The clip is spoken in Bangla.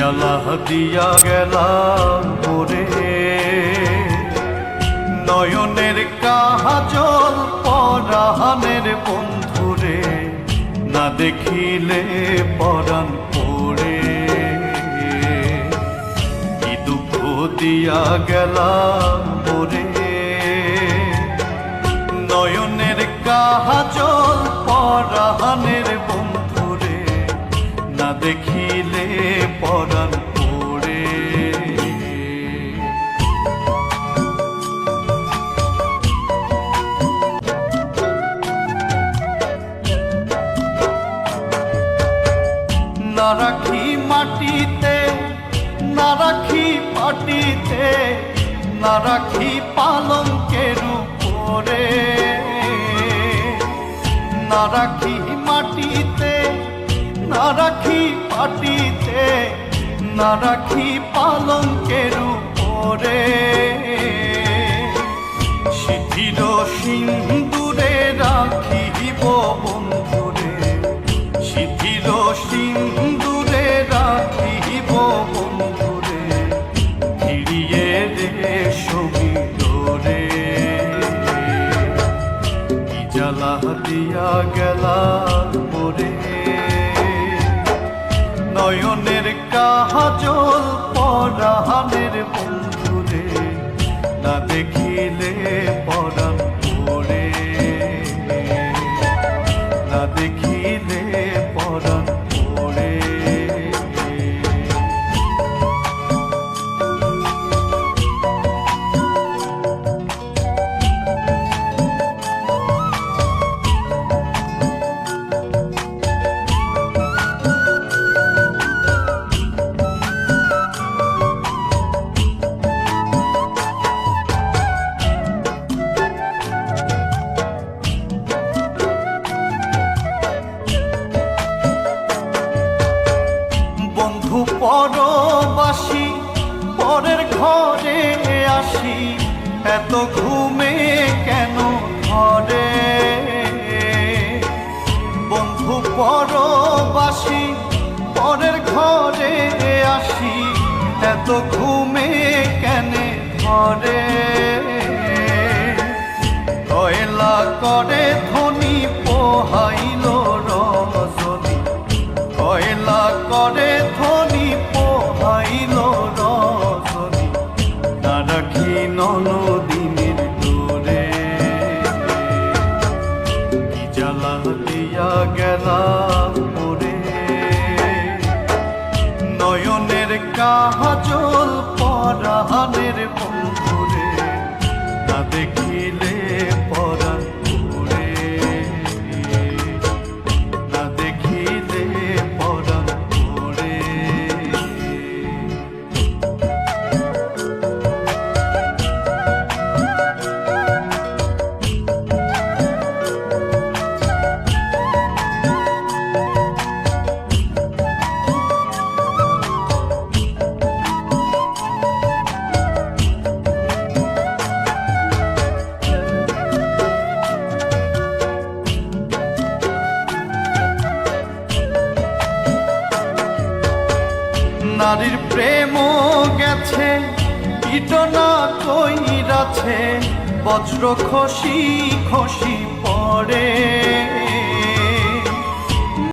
জ্বালা দিয়া গেলাম মোরে নয়নের কাজল পরাহানের বন্ধুরে, না দেখিলে পরাণ পড়ে। কি দুঃখ দিয়া গেলাম মোরে নয়নের কাজল পরাহানের বন্ধুরে না দেখিলে পরাণ পড়ে। না রাখি মাটিতে, না রাখি পাটিতে, না রাখি পালঙ্কের উপরে। না রাখি মাটিতে রাখি পাটিতে, না রাখি পালঙ্কের উপরে। শিথির সিন্দুরে রাখিব বন্ধুরে শিথির সিন্দুরে রাখিব বন্ধুরে, ফিরিয়ে রে জ্বালা দিয়া গেলা নয়নের কাজল পরাহানের বন্ধুরে না দেখিলে বন্ধু পরবাসী, পরের ঘরে আসি। এত ঘুমে কেন ঘরে? বন্ধু পরবাসী, পরের ঘরে আসি। এত ঘুমে কেন ঘরে? কয়লা করে ধনী পোহাইল রজনী কয়লা করে ধনী পোহাইল রজনী। না রাখি ননদিনের দূরে কি জ্বালা দিয়া গেলা মোরে নয়নের কাজল পরাহানের বন্ধুরে নারীর প্রেম গেছে ইটনা কইরাছে বজ্র খসি খসি পড়ে।